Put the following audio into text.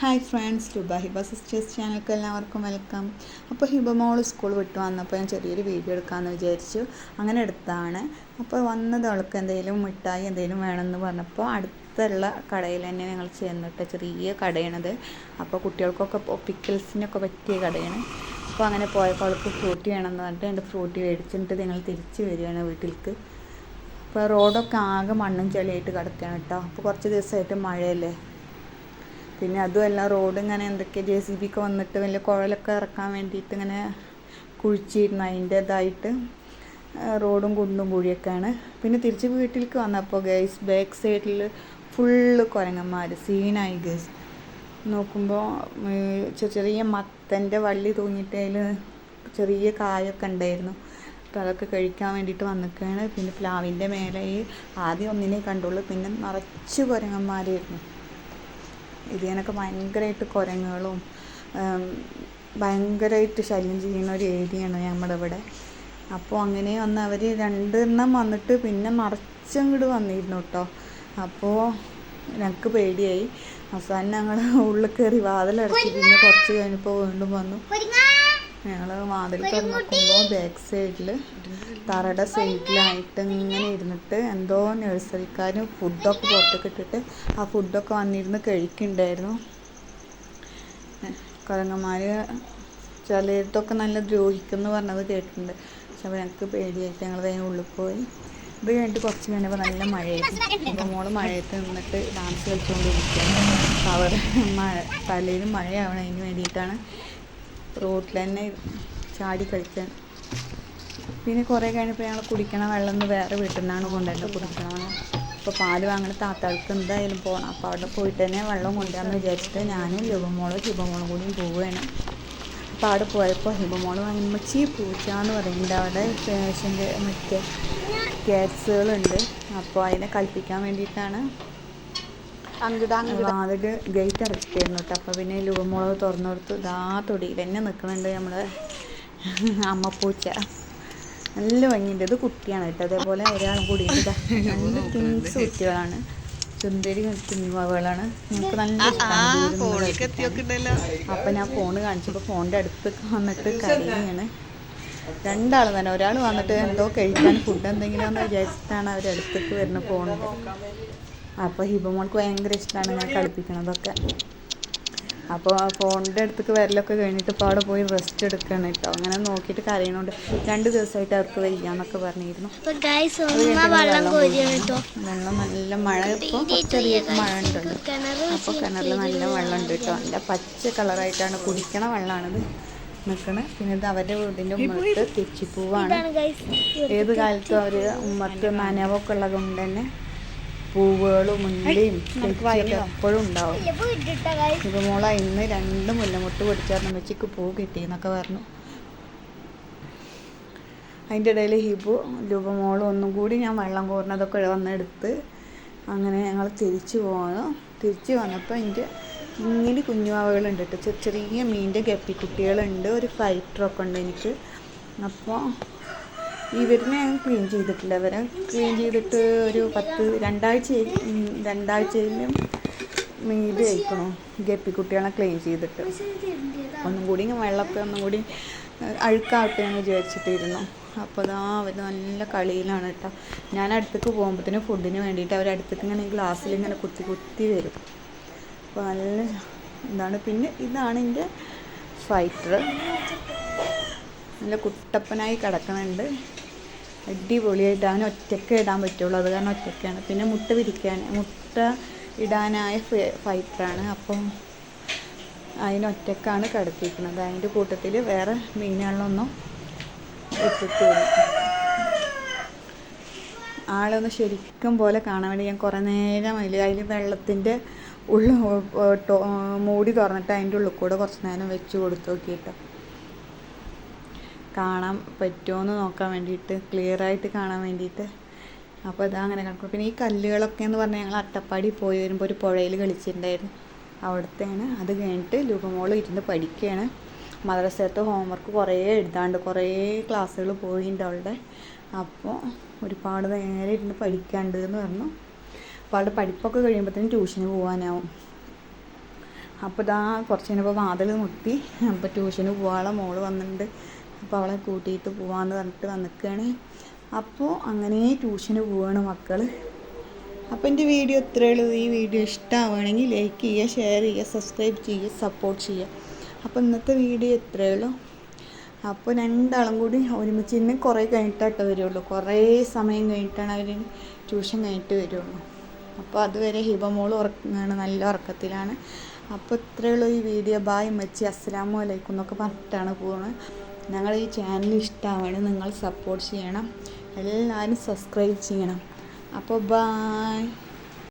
Hi friends Tuba Hiba sisters ചാനൽക്ക് എല്ലാവർക്കും welcome അപ്പോൾ ഹിബ മോൾ school വിട്ട് വന്നപ്പോൾ ഞാൻ ചെറിയൊരു വീഡിയോ എടുക്കാമെന്ന് വിചാരിച്ചു. അങ്ങനെ എടുത്താണ്. അപ്പോൾ വന്നത് അവൾക്ക് എന്തെങ്കിലും മിഠായി എന്തെങ്കിലും വേണമെന്ന് പറഞ്ഞപ്പോൾ അടുത്തുള്ള കടയിൽ തന്നെ ഞങ്ങൾ ചെന്നിട്ട് ചെറിയ കടയാണത്. അപ്പോൾ കുട്ടികൾക്കൊക്കെ പിക്കിൾസിനൊക്കെ പറ്റിയ കടയാണ്. അപ്പോൾ അങ്ങനെ പോയപ്പോൾ അവൾക്ക് ഫ്രൂട്ടി വേണമെന്ന് പറഞ്ഞിട്ട് എന്റെ ഫ്രൂട്ടി മേടിച്ചിട്ട് നിങ്ങൾ തിരിച്ച് വരികയാണ് വീട്ടിലേക്ക് അപ്പോൾ റോഡൊക്കെ ആകെ മണ്ണും ചെളിയായിട്ട് കിടക്കുകയാണ് കേട്ടോ അപ്പോൾ കുറച്ച് ദിവസമായിട്ട് മഴയല്ലേ? പിന്നെ അതുമല്ല റോഡ് ഇങ്ങനെ എന്തൊക്കെ ജെ സി ബി ഒക്കെ വന്നിട്ട് വലിയ കുഴലൊക്കെ ഇറക്കാൻ വേണ്ടിയിട്ട് ഇങ്ങനെ കുഴിച്ചിരുന്നു. അതിന്റേതായിട്ട് റോഡും കുണ്ടും കുഴിയൊക്കെയാണ്. പിന്നെ തിരിച്ച് വീട്ടിലേക്ക് വന്നപ്പോൾ ഗൈസ് ബാക്ക് സൈഡിൽ ഫുള്ള് കുരങ്ങന്മാർ സീനായി ഗൈസ് നോക്കുമ്പോൾ ചെറിയ മത്തന്റെ വള്ളി തൂങ്ങിയിട്ട് അതിൽ ചെറിയ കായൊക്കെ ഉണ്ടായിരുന്നു. അപ്പോൾ അതൊക്കെ കഴിക്കാൻ വേണ്ടിയിട്ട് വന്നിക്കുകയാണ് പിന്നെ പ്ലാവിന്റെ മേലെ ആദ്യം ഒന്നിനെ കണ്ടുള്ളൂ. പിന്നെ നിറച്ച് കുരങ്ങന്മാരായിരുന്നു. ഇതിനൊക്കെ ഭയങ്കരമായിട്ട് കുരങ്ങുകളും ഭയങ്കരമായിട്ട് ശല്യം ചെയ്യുന്ന ഒരു ഏരിയയാണ് നമ്മുടെ ഇവിടെ. അപ്പോൾ അങ്ങനെ വന്ന് അവർ രണ്ടെണ്ണം വന്നിട്ട് പിന്നെ മറച്ചങ്ങോട്ട് വന്നിരുന്നു കേട്ടോ അപ്പോൾ ഞങ്ങൾക്ക് പേടിയായി. അവസാനം ഞങ്ങൾ ഉള്ളിൽ കയറി വാതിലടച്ച് പിന്നെ കുറച്ച് കഴിഞ്ഞപ്പോൾ വീണ്ടും വന്നു. ഞങ്ങൾ വാതിൽ തുറന്നപ്പോൾ ബാക്ക് സൈഡിൽ തറയുടെ സൈഡിലായിട്ട് ഇങ്ങനെ ഇരുന്നിട്ട് എന്തോ നഴ്സറിക്കാർ ഫുഡൊക്കെ പുറത്തേക്ക് ഇട്ടിട്ട് ആ ഫുഡൊക്കെ വന്നിരുന്ന് കഴിക്കുന്നുണ്ടായിരുന്നു. കുരങ്ങന്മാർ ചിലയിടത്തൊക്കെ നല്ല ദ്രോഹിക്കുമെന്ന് പറഞ്ഞത് കേട്ടിട്ടുണ്ട്. പക്ഷെ അപ്പോൾ ഞങ്ങൾക്ക് പേടിയായിട്ട് ഞങ്ങൾ വേഗം ഉള്ളിൽ പോയി. ഇത് കഴിഞ്ഞിട്ട് കുറച്ച് കഴിഞ്ഞപ്പോൾ നല്ല മഴയായിരുന്നു. അപ്പോൾ മോൾ മഴയത്ത് നിന്നിട്ട് ഡാൻസ് കളിച്ചുകൊണ്ടിരിക്കുകയാണ് അവർ മഴ തലയിൽ മഴയാവണതിന് വേണ്ടിയിട്ടാണ്. റോട്ടിൽ തന്നെ ചാടി കളിക്കാൻ. പിന്നെ കുറേ കഴിഞ്ഞപ്പോൾ ഞങ്ങൾ കുടിക്കണ വെള്ളം ഒന്ന് വേറെ വീട്ടിൽ നിന്നാണ് കൊണ്ടുവരുന്നത് കുടിക്കണമെന്ന് അപ്പോൾ പാൽ വാങ്ങണ താത്താൾക്ക് എന്തായാലും പോകണം അപ്പോൾ അവിടെ പോയിട്ട് തന്നെ വെള്ളം കൊണ്ടുവരാമെന്ന് വിചാരിച്ചിട്ട് ഞാനും ലുബമോളും ഹിബമോളും കൂടിയും പോവുകയാണ് അപ്പോൾ അവിടെ പോയപ്പോൾ ഹിബമോൾ വാങ്ങുമ്പച്ചി പൂച്ച എന്ന് പറയുന്നുണ്ട്. അവിടെ പേഷ്യന്റെ മറ്റേ ക്യാറ്റ്സുകളുണ്ട് അപ്പോൾ അതിനെ കളിപ്പിക്കാൻ വേണ്ടിയിട്ടാണ് വാതിൽ ഗേറ്റ് അടച്ചിട്ടായിരുന്നു കേട്ടോ അപ്പോൾ പിന്നെ ലുവമുളക് തുറന്നു കൊടുത്തു ഇതാ തൊടിയിൽ തന്നെ നിൽക്കുന്നുണ്ട് നമ്മുടെ അമ്മപ്പൂച്ച. നല്ല ഭംഗിയുണ്ട്. ഇത് കുട്ടിയാണ് കേട്ടോ അതേപോലെ ഒരാളും കൂടി നല്ല കിങ്സ് കുട്ടികളാണ്. സുന്ദരി കുഞ്ഞുവാവുകളാണ്. ഞങ്ങൾക്ക് നല്ല ഇഷ്ടമാണ് അപ്പം ഞാൻ ഫോൺ കാണിച്ചപ്പോൾ ഫോണിന്റെ അടുത്ത് വന്നിട്ട് കരയാണ് രണ്ടാൾ തന്നെ. ഒരാൾ വന്നിട്ട് എന്തോ കഴിക്കാൻ ഫുഡ് എന്തെങ്കിലും എന്ന് വിചാരിച്ചിട്ടാണ് അവരടുത്തേക്ക് അടുത്തേക്ക് വരുന്ന പോകുന്നത് അപ്പോൾ ഹിബമോൾക്ക് ഭയങ്കര ഇഷ്ടമാണ് ഞാൻ കളിപ്പിക്കണതൊക്കെ. അപ്പോൾ ഫോണിന്റെ അടുത്തേക്ക് വരലൊക്കെ കഴിഞ്ഞിട്ട് ഇപ്പോൾ അവിടെ പോയി റെസ്റ്റ് എടുക്കണം കേട്ടോ. അങ്ങനെ നോക്കിയിട്ട് കരയണോണ്ട്. രണ്ട് ദിവസമായിട്ട് അവർക്ക് വയ്യാന്നൊക്കെ പറഞ്ഞിരുന്നു. വെള്ളം നല്ല മഴ ഇപ്പോൾ ചെറിയ മഴ ഉണ്ടല്ലോ അപ്പോൾ കിണറിൽ നല്ല വെള്ളം ഉണ്ട് കേട്ടോ. നല്ല പച്ച കളറായിട്ടാണ് കുടിക്കണ വെള്ളമാണിത് നിൽക്കണ പിന്നെ ഇത് അവരുടെ വീടിന്റെ ഉമ്മത്ത് തെച്ചിപ്പൂവാണ് ഏത് കാലത്തും അവർ ഉമ്മത്ത് നനവൊക്കെ ഉള്ളത് കൊണ്ട് തന്നെ പൂവുകളും മുല്ലയും എപ്പോഴും ഉണ്ടാവും. ഇപ്പൊ മോള ഇന്ന് രണ്ട് മുല്ലമുട്ട് പൊടിച്ചായിരുന്നു. വെച്ചിക്ക് പൂ കിട്ടിയെന്നൊക്കെ പറഞ്ഞു. അതിന്റെ ഇടയിൽ ഹിബു രൂപമോളും ഒന്നും കൂടി ഞാൻ വെള്ളം കോർന്നതൊക്കെ വന്നെടുത്ത് അങ്ങനെ ഞങ്ങൾ തിരിച്ചു പോന്നു. തിരിച്ചു വന്നപ്പോൾ എന്റെ ഇങ്ങനെ കുഞ്ഞുവാവകളുണ്ട് കേട്ടോ. ചെറിയ മീനിന്റെ ഗപ്പിക്കുട്ടികളുണ്ട് ഒരു ഫൈറ്ററൊക്കെ ഉണ്ട് എനിക്ക്. അപ്പോൾ ഇവരിനെ ഞാൻ ക്ലീൻ ചെയ്തിട്ടില്ല. ഇവരെ ക്ലീൻ ചെയ്തിട്ട് ഒരു പത്ത് രണ്ടാഴ്ച രണ്ടാഴ്ചയിലും മീത് ഗപ്പി ഗപ്പിക്കുട്ടികളെ ക്ലീൻ ചെയ്തിട്ട്. ഒന്നും കൂടി വെള്ളമൊക്കെ ഒന്നും കൂടി അഴുക്കാവട്ടെ എന്ന് വിചാരിച്ചിട്ടിരുന്നു. അപ്പോൾ അതാ അവർ നല്ല കളിയിലാണ് കേട്ടോ ഞാൻ അടുത്തേക്ക് പോകുമ്പോഴത്തേനും ഫുഡിന് വേണ്ടിയിട്ട് അവർ ഇങ്ങനെ ഗ്ലാസ്സിൽ ഇങ്ങനെ കുത്തി കുത്തി വരും. അപ്പോൾ നല്ല എന്താണ് പിന്നെ ഇതാണ് എന്റെ ഫൈറ്റർ നല്ല കുട്ടപ്പനായി കിടക്കണുണ്ട്. അടിപൊളിയായിട്ട് ഒറ്റയ്ക്ക് ഇടാൻ പറ്റുള്ളൂ. അത് കാരണം ഒറ്റയ്ക്കാണ്. പിന്നെ മുട്ട വിരിക്കാൻ മുട്ട ഇടാനായ ഫൈറ്ററാണ്. അപ്പം അതിനൊറ്റക്കാണ് കിടത്തിയിരിക്കുന്നത്. അതിന്റെ കൂട്ടത്തിൽ വേറെ മീനുകളിലൊന്നും ഇട്ടിട്ടില്ല. ആളൊന്ന് ശരിക്കും പോലെ കാണാൻ വേണ്ടി ഞാൻ കുറേ നേരം അതിൽ അതിൽ വെള്ളത്തിന്റെ ഉള്ളു മൂടി തുറന്നിട്ട് അതിന്റെ ഉള്ളിൽ കൂടെ കുറച്ച് നേരം വെച്ച് കൊടുത്തു നോക്കിയിട്ട്. കാണാൻ പറ്റുമോയെന്ന് നോക്കാൻ വേണ്ടിയിട്ട് ക്ലിയർ ആയിട്ട് കാണാൻ വേണ്ടിയിട്ട്. അപ്പോൾ ഇതാ അങ്ങനെ കിടക്കും പിന്നെ ഈ കല്ലുകളൊക്കെ എന്ന് പറഞ്ഞാൽ ഞങ്ങൾ അട്ടപ്പാടി പോയി വരുമ്പോൾ ഒരു പുഴയിൽ കളിച്ചിട്ടുണ്ടായിരുന്നു. അവിടുത്തെയാണ് അത് കഴിഞ്ഞിട്ട് ലുകമോൾ ഇരുന്ന് പഠിക്കുകയാണ് മദ്രസത്തെ ഹോംവർക്ക് കുറേ എഴുതാണ്ട് കുറേ ക്ലാസ്സുകൾ പോയിട്ടുണ്ട് അവളുടെ അപ്പോൾ ഒരുപാട് നേരെ ഇരുന്ന് പഠിക്കാണ്ട് എന്ന് പറഞ്ഞു. അപ്പോൾ അവളുടെ പഠിപ്പൊക്കെ കഴിയുമ്പോഴത്തേനും ട്യൂഷന് പോകാനാവും അപ്പോൾ ഇതാ കുറച്ച് കഴിഞ്ഞപ്പോൾ വാതിൽ മുട്ടി. അപ്പോൾ ട്യൂഷന് പോകാനുള്ള മോൾ വന്നിട്ടുണ്ട് അപ്പോൾ അവളെ കൂട്ടിയിട്ട് പോവാന്ന് പറഞ്ഞിട്ട് വന്നിക്കുകയാണ് അപ്പോൾ അങ്ങനെ ട്യൂഷന് പോവാണ് മക്കൾ അപ്പോൾ എന്റെ വീഡിയോ ഇത്രയേ ഉള്ളൂ. ഈ വീഡിയോ ഇഷ്ടമാവുകയാണെങ്കിൽ ലൈക്ക് ചെയ്യുക ഷെയർ ചെയ്യുക സബ്സ്ക്രൈബ് ചെയ്യുക സപ്പോർട്ട് ചെയ്യുക. അപ്പോൾ ഇന്നത്തെ വീഡിയോ ഇത്രയേ ഉള്ളൂ. അപ്പോൾ രണ്ടാളും കൂടി ഒരുമിച്ച് ഇന്ന് കുറേ കഴിഞ്ഞിട്ടാട്ടോ വരുള്ളൂ. കുറേ സമയം കഴിഞ്ഞിട്ടാണ് അവർ ട്യൂഷൻ കഴിഞ്ഞിട്ട് വരുള്ളൂ. അപ്പോൾ അതുവരെ ഹിബമോൾ ഉറങ്ങാണ് നല്ല ഉറക്കത്തിലാണ്. അപ്പോൾ ഇത്രയേ ഉള്ളൂ ഈ വീഡിയോ. ബായ് മച്ചി അസ്സലാമു അലൈക്കും എന്നൊക്കെ പറഞ്ഞിട്ടാണ് പോകുന്നത് ഞങ്ങൾ ഈ ചാനൽ ഇഷ്ടമാണ്. നിങ്ങൾ സപ്പോർട്ട് ചെയ്യണം. എല്ലാവരും സബ്സ്ക്രൈബ് ചെയ്യണം. അപ്പോൾ ബായ്